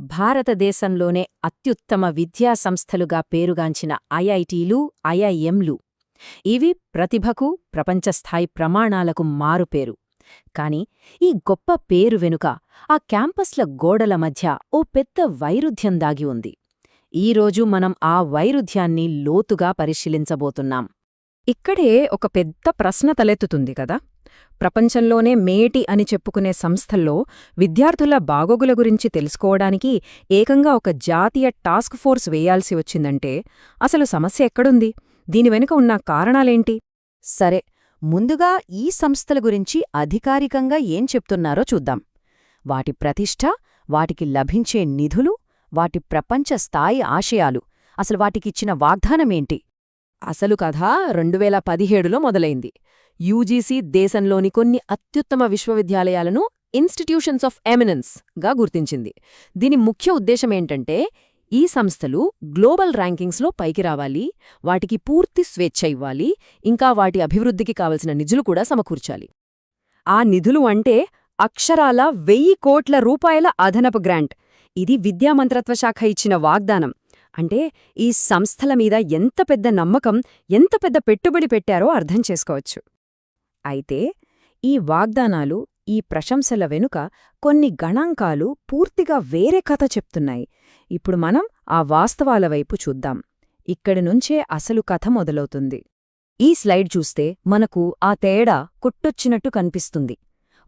భారతదేశంలోనే అత్యుత్తమ విద్యా సంస్థలుగా పేరుగాంచిన ఐఐటీలు ఐఐఎంలు. ఇవి ప్రతిభకు ప్రపంచస్థాయి ప్రమాణాలకు మారుపేరు. కాని ఈ గొప్ప పేరు వెనుక ఆ క్యాంపస్ల గోడల మధ్య ఓ పెద్ద వైరుధ్యం దాగి ఉంది. ఈరోజు మనం ఆ వైరుధ్యాన్ని లోతుగా పరిశీలించబోతున్నాం. ఇక్కడే ఒక పెద్ద ప్రశ్న తలెత్తుతుంది కదా. ప్రపంచంలోనే మేటి అని చెప్పుకునే సంస్థల్లో విద్యార్థుల బాగోగుల గురించి తెలుసుకోవడానికి ఏకంగా ఒక జాతీయ టాస్క్ ఫోర్స్ వేయాల్సి వచ్చిందంటే అసలు సమస్య ఎక్కడుంది? దీని వెనుక ఉన్న కారణాలేంటి? సరే ముందుగా ఈ సంస్థల గురించి అధికారికంగా ఏం చెప్తున్నారో చూద్దాం. వాటి ప్రతిష్ఠ వాటికి లభించే నిధులు వాటి ప్రపంచ స్థాయి ఆశయాలు అసలు వాటికిచ్చిన వాగ్దానమేంటి? అసలు కథ రెండువేల పదిహేడులో మొదలైంది. యూజీసీ దేశంలోని కొన్ని అత్యుత్తమ విశ్వవిద్యాలయాలను ఇన్స్టిట్యూషన్స్ ఆఫ్ ఎమినెన్స్గా గుర్తించింది. దీని ముఖ్య ఉద్దేశమేంటంటే ఈ సంస్థలు గ్లోబల్ ర్యాంకింగ్స్లో పైకి రావాలి వాటికి పూర్తి స్వేచ్ఛ ఇవ్వాలి ఇంకా వాటి అభివృద్ధికి కావలసిన నిధులు కూడా సమకూర్చాలి. ఆ నిధులు అంటే అక్షరాల వెయ్యి కోట్ల రూపాయల అదనపు గ్రాంట్. ఇది విద్యామంత్రత్వ శాఖ ఇచ్చిన వాగ్దానం. అంటే ఈ సంస్థల మీద ఎంత పెద్ద నమ్మకం ఎంత పెద్ద పెట్టుబడి పెట్టారో అర్థం చేసుకోవచ్చు. అయితే ఈ వాగ్దానాలు ఈ ప్రశంసల వెనుక కొన్ని గణాంకాలు పూర్తిగా వేరే కథ చెప్తున్నాయి. ఇప్పుడు మనం ఆ వాస్తవాల వైపు చూద్దాం. ఇక్కడి నుంచే అసలు కథ మొదలవుతుంది. ఈ స్లైడ్ చూస్తే మనకు ఆ తేడా కొట్టొచ్చినట్టు కనిపిస్తుంది.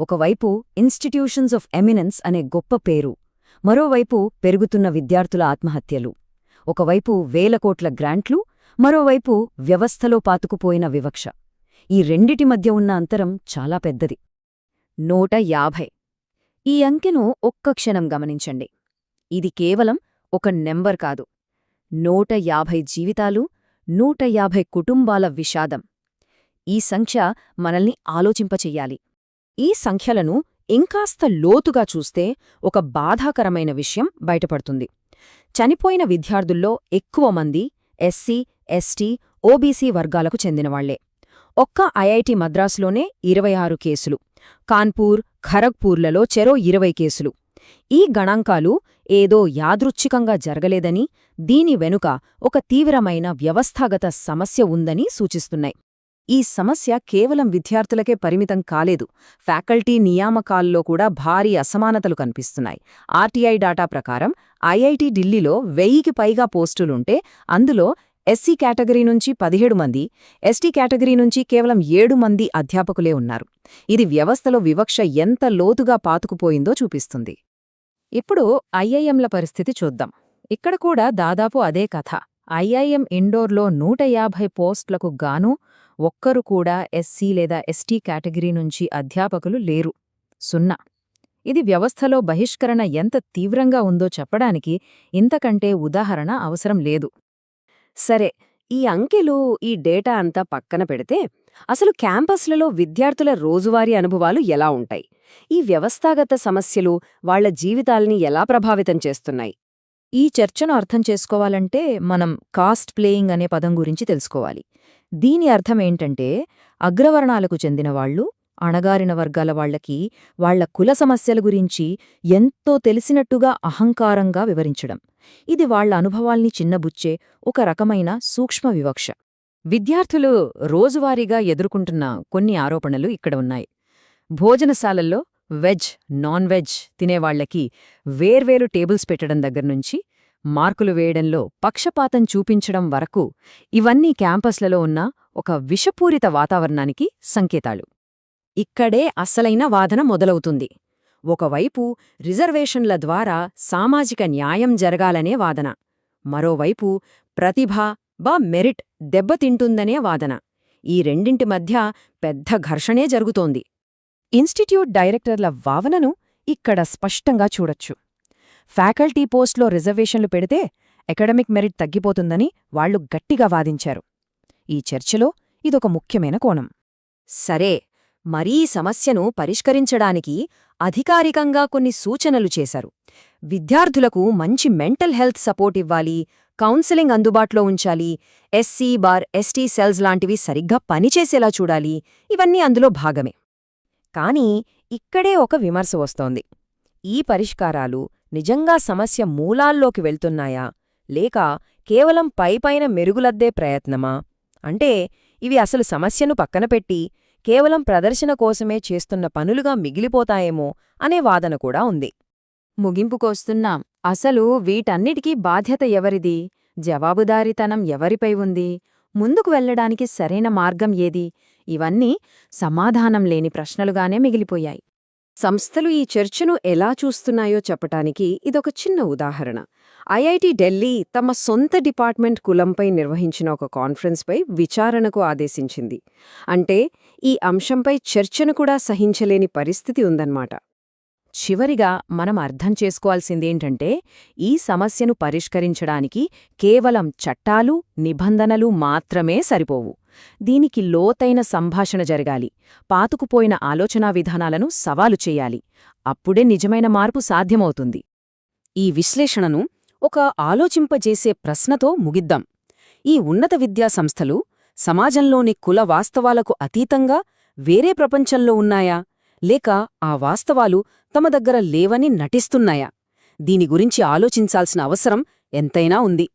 ఒకవైపు ఇన్స్టిట్యూషన్స్ ఆఫ్ ఎమినెన్స్ అనే గొప్ప పేరు మరోవైపు పెరుగుతున్న విద్యార్థుల ఆత్మహత్యలు. ఒకవైపు వేల కోట్ల గ్రాంట్లు మరోవైపు వ్యవస్థలో పాతుకుపోయిన వివక్ష. ఈ రెండిటి మధ్య ఉన్న అంతరం చాలా పెద్దది. నూట యాభై. ఈ అంకెను ఒక్క క్షణం గమనించండి. ఇది కేవలం ఒక నెంబర్ కాదు. నూట యాభై జీవితాలు నూట యాభై కుటుంబాల విషాదం. ఈ సంఖ్య మనల్ని ఆలోచింపచెయ్యాలి. ఈ సంఖ్యలను ఇంకాస్త లోతుగా చూస్తే ఒక బాధాకరమైన విషయం బయటపడుతుంది. చనిపోయిన విద్యార్థుల్లో ఎక్కువ మంది ఎస్సీ ఎస్టీ ఓబీసీ వర్గాలకు చెందినవాళ్ళే. ఒక్క ఐఐటి మద్రాసులోనే ఇరవై ఆరు కేసులు. కాన్పూర్ ఖరగ్పూర్లలో చెరో ఇరవై కేసులు. ఈ గణాంకాలు ఏదో యాదృచ్ఛికంగా జరగలేదని దీని వెనుక ఒక తీవ్రమైన వ్యవస్థాగత సమస్య ఉందని సూచిస్తున్నాయి. ఈ సమస్య కేవలం విద్యార్థులకే పరిమితం కాలేదు. ఫ్యాకల్టీ నియామకాల్లో కూడా భారీ అసమానతలు కనిపిస్తున్నాయి. ఆర్టీఐ డాటా ప్రకారం ఐఐటి ఢిల్లీలో వెయ్యికి పైగా పోస్టులుంటే అందులో ఎస్సీ కేటగిరీ నుంచి పదిహేడు మంది ఎస్టీ కేటగిరీ నుంచి కేవలం ఏడు మంది అధ్యాపకులే ఉన్నారు. ఇది వ్యవస్థలో వివక్ష ఎంత లోతుగా పాతుకుపోయిందో చూపిస్తుంది. ఇప్పుడు ఐఐఎంల పరిస్థితి చూద్దాం. ఇక్కడ కూడా దాదాపు అదే కథ. ఐఐఎం ఇండోర్లో నూట యాభై పోస్టులకు గాను ఒక్కరు కూడా ఎస్సీ లేదా ఎస్టీ కేటగిరీ నుంచి అధ్యాపకులు లేరు. సున్నా. ఇది వ్యవస్థలో బహిష్కరణ ఎంత తీవ్రంగా ఉందో చెప్పడానికి ఇంతకంటే ఉదాహరణ అవసరం లేదు. సరే ఈ అంకెలు ఈ డేటా అంతా పక్కన పెడితే అసలు క్యాంపస్లలో విద్యార్థుల రోజువారీ అనుభవాలు ఎలా ఉంటాయి? ఈ వ్యవస్థాగత సమస్యలు వాళ్ళ జీవితాల్ని ఎలా ప్రభావితం చేస్తున్నాయి? ఈ చర్చను అర్థం చేసుకోవాలంటే మనం కాస్ట్ ప్లేయింగ్ అనే పదం గురించి తెలుసుకోవాలి. దీని అర్థమేంటంటే అగ్రవర్ణాలకు చెందినవాళ్ళు అణగారిన వర్గాల వాళ్ళకి వాళ్ళ కుల సమస్యల గురించి ఎంతో తెలిసినట్టుగా అహంకారంగా వివరించడం. ఇది వాళ్ళ అనుభవాల్ని చిన్నబుచ్చే ఒక రకమైన సూక్ష్మ వివక్ష. విద్యార్థులు రోజువారీగా ఎదుర్కొంటున్న కొన్ని ఆరోపణలు ఇక్కడ ఉన్నాయి. భోజనశాలల్లో వెజ్ నాన్ వెజ్ తినేవాళ్ళకి వేర్వేరు టేబుల్స్ పెట్టడం దగ్గర్నుంచి మార్కులు వేయడంలో పక్షపాతం చూపించడం వరకు ఇవన్నీ క్యాంపస్లలో ఉన్న ఒక విషపూరిత వాతావరణానికి సంకేతాలు. ఇక్కడే అస్సలైన వాదన మొదలవుతుంది. ఒకవైపు రిజర్వేషన్ల ద్వారా సామాజిక న్యాయం జరగాలనే వాదన. మరోవైపు ప్రతిభ బా మెరిట్ దెబ్బతింటుందనే వాదన. ఈ రెండింటి మధ్య పెద్ద ఘర్షణే జరుగుతోంది. ఇన్స్టిట్యూట్ డైరెక్టర్ల వావనను ఇక్కడ స్పష్టంగా చూడొచ్చు. ఫ్యాకల్టీ పోస్ట్లో రిజర్వేషన్లు పెడితే అకాడమిక్ మెరిట్ తగ్గిపోతుందని వాళ్ళు గట్టిగా వాదించారు. ఈ చర్చలో ఇదొక ముఖ్యమైన కోణం. సరే మరీ సమస్యను పరిష్కరించడానికి అధికారికంగా కొన్ని సూచనలు చేశారు. విద్యార్థులకు మంచి మెంటల్ హెల్త్ సపోర్ట్ ఇవ్వాలి కౌన్సిలింగ్ అందుబాటులో ఉంచాలి ఎస్సీ బార్ ఎస్టీ సెల్స్ లాంటివి సరిగ్గా పనిచేసేలా చూడాలి ఇవన్నీ అందులో భాగమే. కానీ ఇక్కడే ఒక విమర్శ వస్తోంది. ఈ పరిష్కారాలు నిజంగా సమస్య మూలాల్లోకి వెళ్తున్నాయా? లేక కేవలం పైపైన మెరుగులద్దే ప్రయత్నమా? అంటే ఇవి అసలు సమస్యను పక్కనపెట్టి కేవలం ప్రదర్శన కోసమే చేస్తున్న పనులుగా మిగిలిపోతాయేమో అనే వాదన కూడా ఉంది. ముగింపుకొస్తున్నాం అసలు వీటన్నిటికీ బాధ్యత ఎవరిది? జవాబుదారీతనం ఎవరిపై ఉంది? ముందుకు వెళ్ళడానికి సరైన మార్గం ఏది? ఇవన్నీ సమాధానం లేని ప్రశ్నలుగానే మిగిలిపోయాయి. సంస్థలు ఈ చర్చను ఎలా చూస్తున్నాయో చెప్పటానికి ఇదొక చిన్న ఉదాహరణ. ఐఐటి ఢిల్లీ తమ సొంత డిపార్ట్మెంట్ కులంపై నిర్వహించిన ఒక కాన్ఫరెన్స్పై విచారణకు ఆదేశించింది. అంటే ఈ అంశంపై చర్చను కూడా సహించలేని పరిస్థితి ఉందన్నమాట. చివరిగా మనం అర్థం చేసుకోవాల్సిందేంటంటే ఈ సమస్యను పరిష్కరించడానికి కేవలం చట్టాలు నిబంధనలు మాత్రమే సరిపోవు. దీనికి లోతైన సంభాషణ జరగాలి. పాతుకుపోయిన ఆలోచనా విధానాలను సవాలు చెయ్యాలి అప్పుడే నిజమైన మార్పు సాధ్యమవుతుంది. ఈ విశ్లేషణను ఒక ఆలోచింపజేసే ప్రశ్నతో ముగిద్దాం. ఈ ఉన్నత విద్యా సంస్థలు సమాజంలోని కుల వాస్తవాలకు అతీతంగా వేరే ప్రపంచంలో ఉన్నాయా? లేక ఆ వాస్తవాలు తమ దగ్గర లేవని నటిస్తున్నాయా? దీని గురించి ఆలోచించాల్సిన అవసరం ఎంతైనా ఉంది.